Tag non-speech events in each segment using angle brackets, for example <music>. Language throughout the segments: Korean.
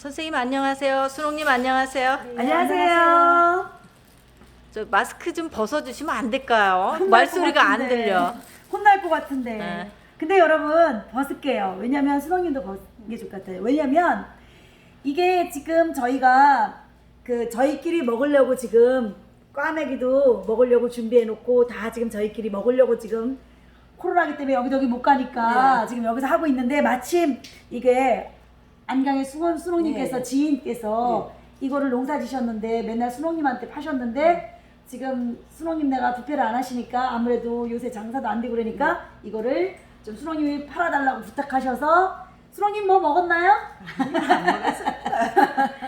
선생님 안녕하세요. 수롱님 안녕하세요. 안녕하세요. 저 마스크 좀 벗어주시면 안 될까요? 혼날 말소리가 것 안 같은데. 들려. 혼날 것 같은데. 네. 근데 여러분 벗을게요. 왜냐면 수동님도 벗는 게 좋을 것 같아요. 왜냐면 이게 지금 저희가 그 저희끼리 먹으려고 지금 꽈배기도 먹으려고 준비해 놓고 다 지금 저희끼리 먹으려고 지금 코로나기 때문에 여기저기 못 가니까 네. 지금 여기서 하고 있는데 마침 이게 안강의 수원 수롱님께서 네. 지인께서 이거를 농사 지셨는데 맨날 수롱님한테 파셨는데 지금 수롱님 내가 부패를 안 하시니까 아무래도 요새 장사도 안 되고 그러니까 이거를 좀 수롱님이 팔아달라고 부탁하셔서 수롱님 뭐 먹었나요? <laughs>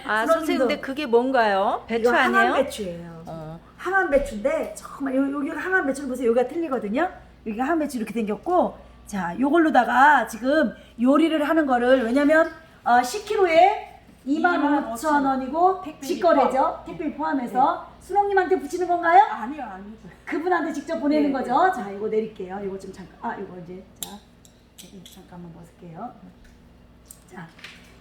아 수롱님도. 선생님 근데 그게 뭔가요? 배추 이거 아니에요? 항암 배추예요. 어. 항암 배추인데 정말 요, 여기가 항암 배추를 보세요. 여기가 틀리거든요. 여기가 항암 배추 이렇게 생겼고 자 요걸로다가 지금 요리를 하는 거를 왜냐면 어, 10kg에 25,000원이고 택배비 직거래죠. 택배 포함해서 수롱님한테 붙이는 건가요? 아니요, 아니요. 그분한테 직접 보내는 네, 거죠. 자, 이거 내릴게요. 이거 좀 잠깐, 아, 이거 이제, 자, 잠깐만 벗을게요. 자,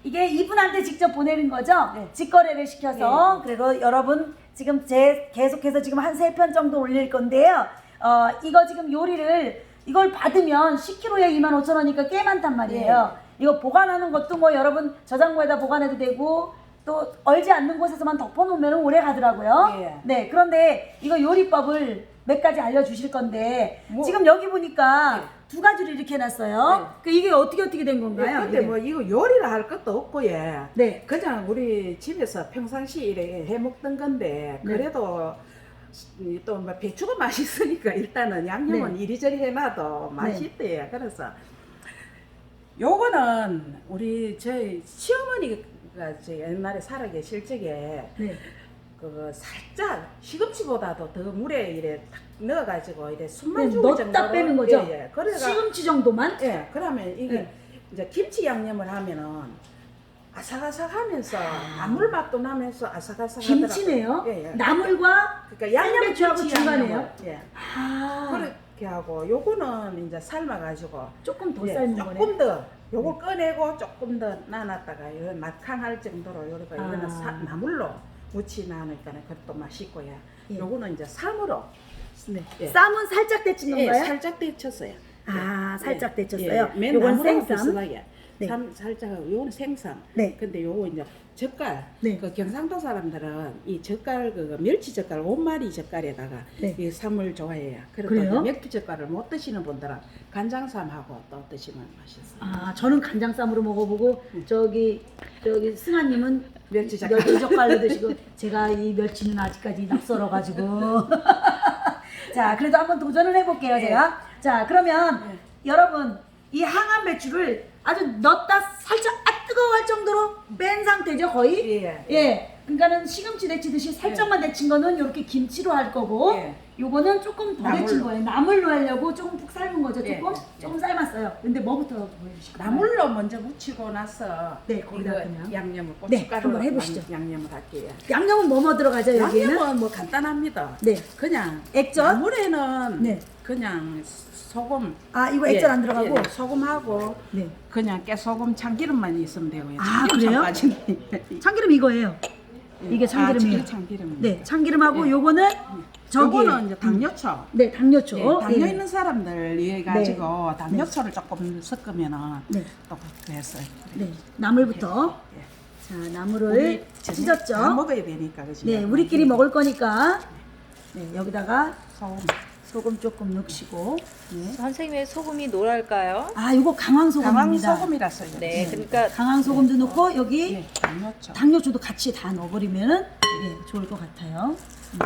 이게 이분한테 직접 보내는 거죠. 네. 직거래를 시켜서. 네. 그리고 여러분, 지금 제 계속해서 지금 한 세 편 정도 올릴 건데요. 어, 이거 지금 요리를, 이걸 받으면 10kg에 25,000원이니까 꽤 많단 말이에요. 이거 보관하는 것도 뭐 여러분 저장고에다 보관해도 되고, 또 얼지 않는 곳에서만 덮어놓으면 오래 가더라고요. 예. 네, 그런데 이거 요리법을 몇 가지 알려주실 건데 뭐- 지금 여기 보니까 네. 두 가지를 이렇게 해놨어요. 그 이게 어떻게 어떻게 된 건가요? 근데 이게? 뭐 이거 요리를 할 것도 없고 예. 네, 그냥 우리 집에서 평상시 이래 해 먹던 건데 네. 그래도 또뭐 배추가 <laughs> 맛있으니까 일단은 양념은 네. 이리저리 해놔도 맛있대요. 그래서 요거는 우리 저희 시어머니가 저 옛날에 살아 계실 적에 네, 그 살짝 시금치보다도 더 물에 이래 탁 넣어가지고 이래 네, 숨만 죽을 넣었다 정도로 빼는 거죠? 예, 예. 그래가 시금치 정도만? 예, 그러면 이게 네. 이제 김치 양념을 하면은 아삭아삭하면서 나물 맛도 나면서 아삭아삭 김치네요. 예, 예. 나물과 그러니까 양념 생배추하고 중간에요? 예. 아, 그 렇게 하고 요거는 이제 삶아가지고 조금 더 예, 삶은 거네. 조금 더 요걸 꺼내고 조금 더 나눴다가 이거 맛캉할 정도로 요리가 아. 이거는 사, 나물로 무치 나니까 그것도 맛있고요. 예. 요거는 이제 삶으로 네. 예. 쌈은 살짝 데친 예, 건가요? 살짝 데쳤어요. 아, 살짝 예, 데쳤어요. 예, 맨 요건 나물하고 생쌈. 비슷하게. 네. 삶 살짝 하고 요거는 생쌈. 네. 근데 요거 이제 젓갈. 네. 그 경상도 사람들은 이 젓갈 그 멸치 젓갈 온마리 젓갈에다가 네. 이 쌈을 좋아해요. 또 멸치 젓갈을 못 드시는 분들은 간장쌈하고 또 드시면 맛있어요. 아, 저는 간장쌈으로 먹어보고 저기 저기 승아님은 멸치 젓갈. 멸치 젓갈로 드시고 제가 이 멸치는 아직까지 낯설어 가지고 <laughs> 자 그래도 한번 도전을 해볼게요 네. 제가 자 그러면 네. 여러분 이 항암 배추를 아주 넣었다 살짝 아 뜨거워할 정도로 뺀 상태죠 거의 예. 예 그러니까는 시금치 데치듯이 살짝만 데친 거는 이렇게 김치로 할 거고 예. 요거는 조금 더 데친 나물로. 거예요 나물로 하려고 조금 푹 삶은 거죠 예, 조금 예. 조금 삶았어요 근데 뭐부터 보여주실 거예요? 나물로 먼저 무치고 나서 네, 거기다 이거 그냥. 양념을 네, 고춧가루 한번 해보시죠. 양념을 할게요. 양념은 뭐뭐 들어가죠 여기에는? 양념은 뭐 간단합니다. 네. 그냥 액젓? 나물에는 네. 그냥 소금 아 이거 액젓 예, 안 들어가고? 예, 소금하고 네. 그냥 깨소금 참기름만 있으면 되고요. 아, 참기름까지는 참기름 이거예요. 이게 참기름이에요. 아, 참기름. 네, 참기름하고 예. 요거는 저기 요거는 이제 당뇨초. 네, 당뇨초. 예, 당뇨 예. 있는 사람들 위해 가지고 당뇨초를 조금 섞으면은 네. 또 그래서 네, 나물부터. 예. 자, 나물을 찢었죠. 먹어야 되니까 그지? 네, 우리끼리 먹을 거니까. 네, 여기다가 소금. 소금 조금 넣으시고. 네. 선생님의 소금이 노랄까요? 아, 요거 강황 강황 소금입니다. 소금이라서요. 네, 그러니까 강황 소금도 넣고 여기 예, 당뇨초. 당뇨초도 같이 다 넣어버리면은 예, 좋을 것 같아요. 음.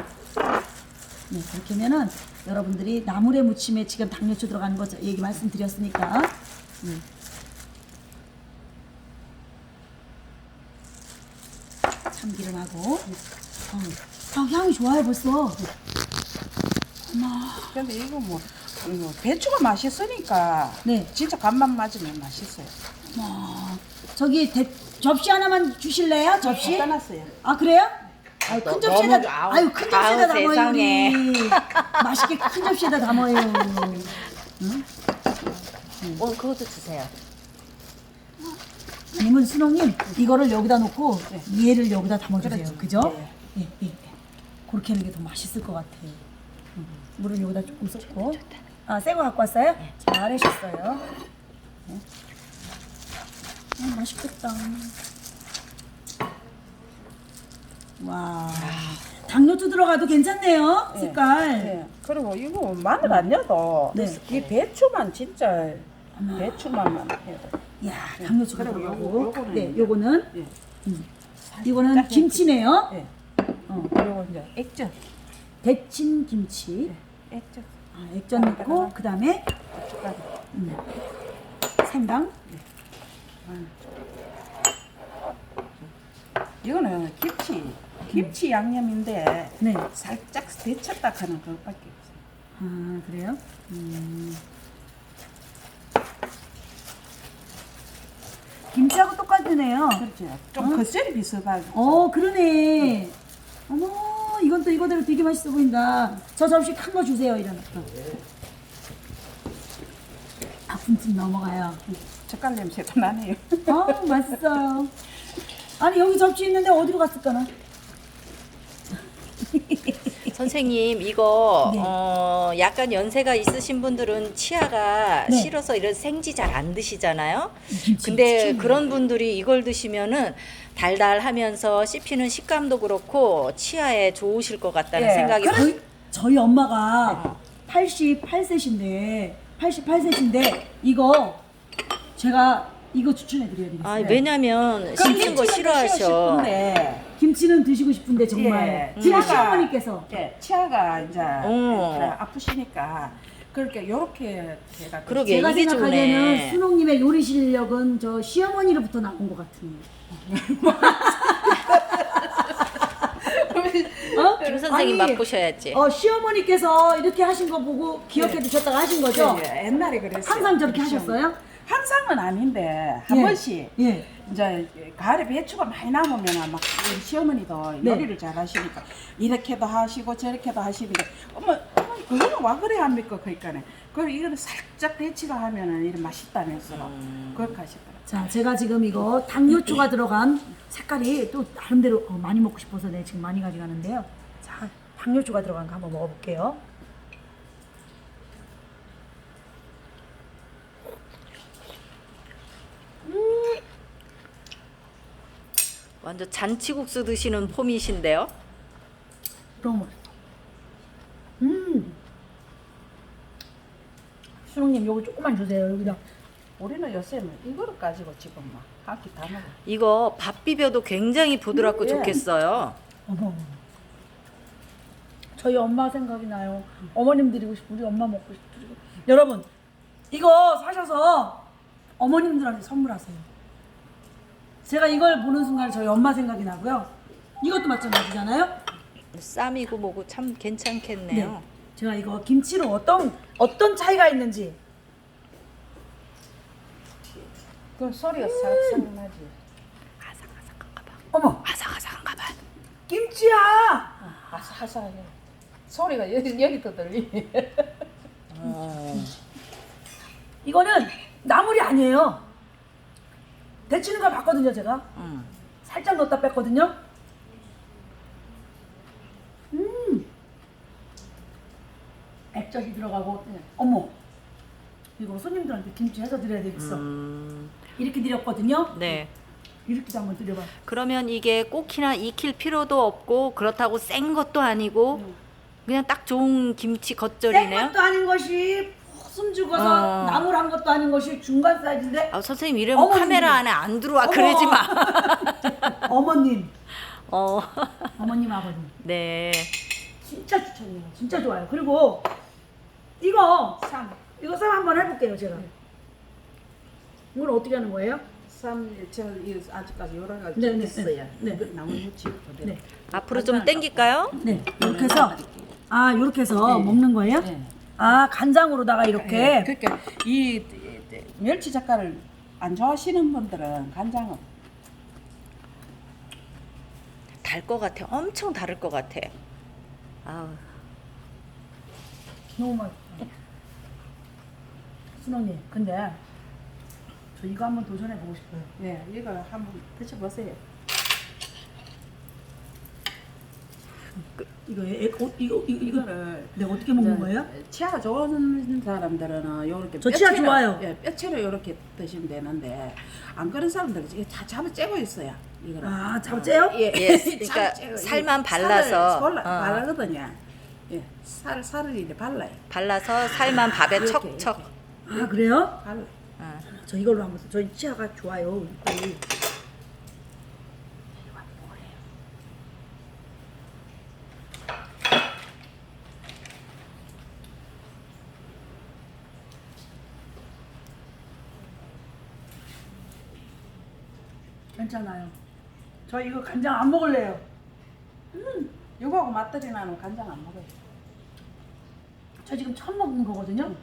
네, 그렇게 하면은 여러분들이 나물에 무침에 지금 당뇨초 들어가는 거 얘기 말씀드렸으니까. 음. 참기름하고. 어, 아, 향이 좋아요 벌써. 근데 이거 뭐, 뭐 배추가 맛있으니까 네. 진짜 간만 맞으면 맛있어요. 어, 저기 대- 접시 하나만 주실래요? 접시? 떠났어요. 아 그래요? 아유, 큰 너- 접시에다 너무- 아우, 아유 큰 접시에다 아우, 담아요 세상에. 우리 맛있게 큰 접시에다 담아요 어 그것도 주세요. 아니면 순홍님 이거를 여기다 놓고 얘를 여기다 담아주세요. 그렇죠. 그죠? 네. 예, 예, 예. 그렇게 하는 게 더 맛있을 것 같아요. 음, 물을 여기다 조금 쏟고. 아, 새거 갖고 왔어요? 잘하셨어요. 네. 아, 맛있겠다. 와, 당뇨도 들어가도 괜찮네요. 네. 색깔. 네. 그리고 이거 마늘 안 넣어도 네. 이 배추만 진짜 배추만 해도 이야, 당뇨초가 그리고 들어가고. 요거- 요거는 네, 요거는 예. 음. 이거는 김치네요. 예. 어, 그리고 이제 액젓 데친 김치. 액젓 아, 액젓 넣고 그 다음에 고춧가루 음, 생강. 이거는 김치 김치 양념인데 네. 살짝 데쳤다 하는 그것밖에 없어요. 아 그래요? 음. 김치하고 똑같으네요. 그렇죠. 좀 겉절이 비슷하고. 어 그러네. 이 거대로 되게 맛있어 보인다. 저 접시 큰 거 주세요 이런. 아 군침 넘어가요. 젓갈 냄새가 나네요. 아 맛있어요. 아니 여기 접시 있는데 어디로 갔을까나? 선생님 이거 네. 어, 약간 연세가 있으신 분들은 치아가 네. 싫어서 이런 생지 잘 안 드시잖아요. 김치, 근데 치킨. 그런 분들이 이걸 드시면은 달달하면서 씹히는 식감도 그렇고 치아에 좋으실 것 같다는 예. 생각이 저희, 저희 어. 엄마가 88세신데 88세신데 이거 제가 이거 추천해 드려야 되겠어요. 아, 왜냐면 씹히는 거 싫어하셔. 싶은데 김치는 드시고 싶은데 정말 예, 지금 치아가- 시어머니께서 예, 치아가 이제 어. 다 아프시니까 그렇게 요렇게 제가 그러게 제가 이게 생각하기에는 좋네. 순옥님의 요리 실력은 저 시어머니로부터 나온 것 같은. <laughs> 어? 김 선생님 아니, 맛보셔야지. 어 시어머니께서 이렇게 하신 거 보고 기억해 두셨다가 하신 거죠? 예, 예, 옛날에 그랬어요. 항상 저렇게 그렇죠. 하셨어요? 항상은 아닌데 한 예. 번씩 예. 이제 가을에 배추가 많이 남으면 막 우리 시어머니도 네. 요리를 잘 하시니까 이렇게도 하시고 저렇게도 하시니까 어머 어머 그거는 와 그래 합니까 그러니까는 그럼 이거는 살짝 배치가 하면은 이런 맛있다면서 그렇게 하시더라고요. 자, 제가 지금 이거 당뇨초가 들어간 색깔이 또 나름대로 어, 많이 먹고 싶어서 내 지금 많이 가져가는데요. 자, 당뇨초가 들어간 거 한번 먹어볼게요. 완전 잔치국수 드시는 폼이신데요. 너무 맛있어. 음. 수롱님, 요거 조금만 주세요. 여기다. 우리는 요새는 이거를 가지고 지금 막 한끼 다 먹어. 이거 밥 비벼도 굉장히 부드럽고 음, 예. 좋겠어요. 어머. 저희 엄마 생각이 나요. 어머님 드리고 싶고 우리 엄마 먹고 싶고. 여러분, 이거 사셔서 어머님들한테 선물하세요. 제가 이걸 보는 순간 저희 엄마 생각이 나고요. 이것도 마찬가지잖아요. 쌈이고 뭐고 참 괜찮겠네요. 제가 이거 김치로 어떤 어떤 차이가 있는지 그 소리가 살짝 나지. 아삭아삭한가 봐. 어머 아삭아삭한가 봐. 김치야. 아삭아삭해. 소리가 여기 여기도 들리. 어. 이거는 나물이 아니에요. 데치는 걸 봤거든요, 제가. 음. 살짝 넣었다 뺐거든요. 음. 액젓이 들어가고, 어머. 이거 손님들한테 김치 해서 드려야 되겠어. 음. 이렇게 드렸거든요. 네. 이렇게도 한번 드려봐. 그러면 이게 꼭히나 익힐 필요도 없고 그렇다고 센 것도 아니고 그냥 딱 좋은 김치 센 겉절이네요. 것도 아닌 것이 숨 죽어서 어. 나물한 것도 아닌 것이 중간 사이즈인데 아, 선생님 어머님들. 카메라 안에 안 들어와 어머. 그러지 마. <laughs> 어머님, 어. 어머님 아버님 네. 진짜 추천해요. 진짜 좋아요. 그리고 이거 쌈. 이거 쌈 한번 해볼게요 제가. 이걸 어떻게 하는 거예요? 쌈, 저이 아직까지 여러 가지 네, 네, 있어요. 네. 네. 나물 무치 그대로. 네. 앞으로 좀 당길까요? 네, 이렇게 해서 아 이렇게 해서 네. 먹는 거예요? 네. 아 간장으로다가 이렇게 예, 그러니까 이, 이- 이 멸치 젓갈을 안 좋아하시는 분들은 간장은 달 것 같아. 엄청 다를 것 같아. 아우. 너무 맛있어. 순원님, 근데 저 이거 한번 도전해 보고 싶어요. 예, 이거 한번 드셔보세요. 이거 애, 어, 이거 이거 이거 이거를 내가 어떻게 먹는 거예요? 치아 좋은 사람들은 요렇게 저 치아 뼈채로, 좋아요. 예, 뼈채로 요렇게 드시면 되는데 안 그런 사람들은 이게 다 잡아 째고 있어요. 이거를. 아, 잡아 째요? 예, 예, <laughs> 잡아 그러니까 째고 살만 이 발라서, 살을 어. 발라거든요. 예, 살 살을 이제 발라요. 발라서 살만 밥에 이렇게, 척척. 아 그래요? 발라. 어. 저 이걸로 한번 써. 저희 치아가 좋아요. 이빨이. 괜찮아요. 저 이거 간장 안 먹을래요. 요거하고 맛들이 나는 간장 안 먹어요. 저 지금 처음 먹는 거거든요.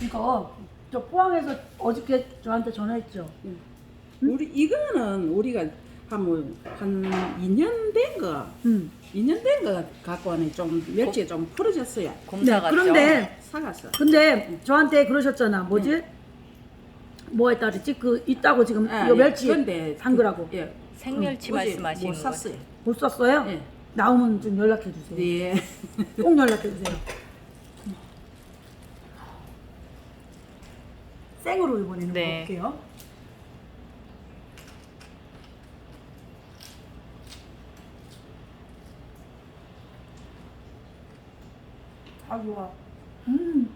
이거 저 포항에서 어저께 저한테 전화했죠. 우리 이거는 우리가 한한 한 2년 된 거, 음. 2년 된 거 갖고는 좀 멸치가 좀 풀어졌어요. 곰사 네, 같죠. 그런데 사갔어. 근데 저한테 그러셨잖아. 뭐지? 뭐 했다 그랬지? 그 있다고 지금 아, 이거 예. 멸치 한 거라고 예. 생멸치 어제 말씀하시는 못 거. 샀어요. 못 썼어요? 예. 나오면 좀 연락해 주세요. 예. <laughs> 꼭 연락해 주세요. 생으로 이번에는 네. 먹을게요. 아 좋아. 음,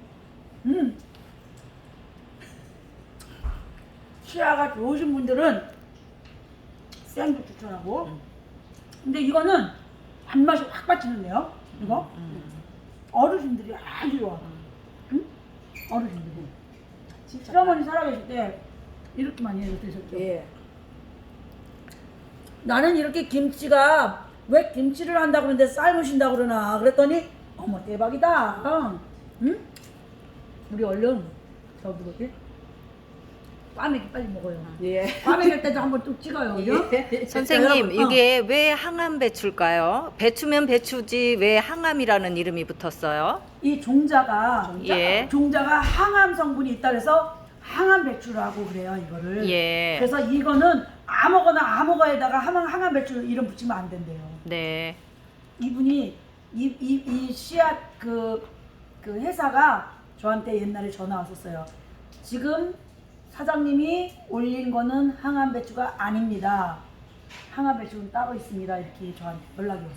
음. 치아가 좋으신 분들은 생도 추천하고. 근데 이거는 단맛이 확 빠지는데요. 이거 어르신들이 아주 좋아. 응? 어르신들이. 진짜. 시어머니 살아계실 때 이렇게 많이 해서 드셨죠. 예. 나는 이렇게 김치가 왜 김치를 한다 그러는데 삶으신다 그러나 그랬더니 어머 대박이다. 응? 우리 얼른 저 누구지? 꽈배기 빨리 먹어요. 예. 꽈배기 때도 한번 뚝 찍어요. 그죠? 선생님 여러분, 어. 이게 왜 항암 배추일까요? 배추면 배추지 왜 항암이라는 이름이 붙었어요? 이 종자가 예. 종자가 항암 성분이 있다 그래서 항암 배추라고 그래요 이거를. 예. 그래서 이거는 아무거나 아무거에다가 항암 항암 배추 이름 붙이면 안 된대요. 네. 이분이 이 이 이 씨앗 그, 그 회사가 저한테 옛날에 전화 왔었어요. 지금 사장님이 올린 거는 항암 배추가 아닙니다. 항암 배추는 따로 있습니다. 이렇게 저한테 연락이 왔어요.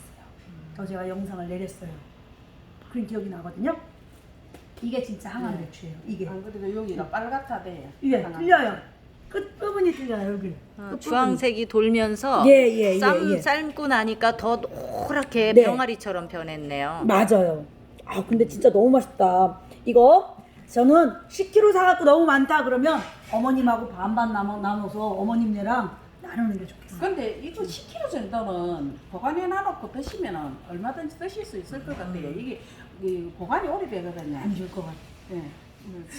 그래서 제가 영상을 내렸어요. 그런 기억이 나거든요. 이게 진짜 항암 네. 배추예요. 이게 안 그래도 여기가 빨갛다 돼요. 이게 하나. 틀려요. 끝 부분이 틀려요 여기. 어, 끝부분이. 주황색이 돌면서 예, 예, 예, 삶, 예. 삶고 나니까 더 노랗게 네. 병아리처럼 변했네요. 맞아요. 아 근데 진짜 너무 맛있다. 이거 저는 10kg 사갖고 너무 많다 그러면 어머님하고 반반 나눠, 나눠서 어머님네랑 나누는 게 좋겠어요. 근데 이거 10kg 정도는 보관해 놔놓고 드시면 얼마든지 드실 수 있을 것 같아요. 이게 이 보관이 오래되거든요. 안 줄 것 같아. 예.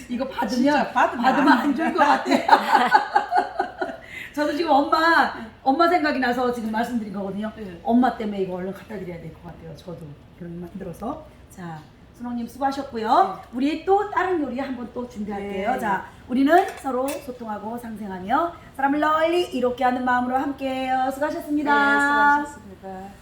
이거 받으면 진짜 받으면 받으면 안 안 줄 것 같아. <laughs> 저도 지금 엄마 엄마 생각이 나서 지금 말씀드린 거거든요. 네. 엄마 때문에 이거 얼른 갖다 드려야 될 것 같아요. 저도 그런 만들어서 자 순홍님 수고하셨고요. 우리 또 다른 요리 한번 또 준비할게요. 네. 자 우리는 서로 소통하고 상생하며 사람을 널리 이롭게 하는 마음으로 함께해요. 수고하셨습니다. 네, 수고하셨습니다.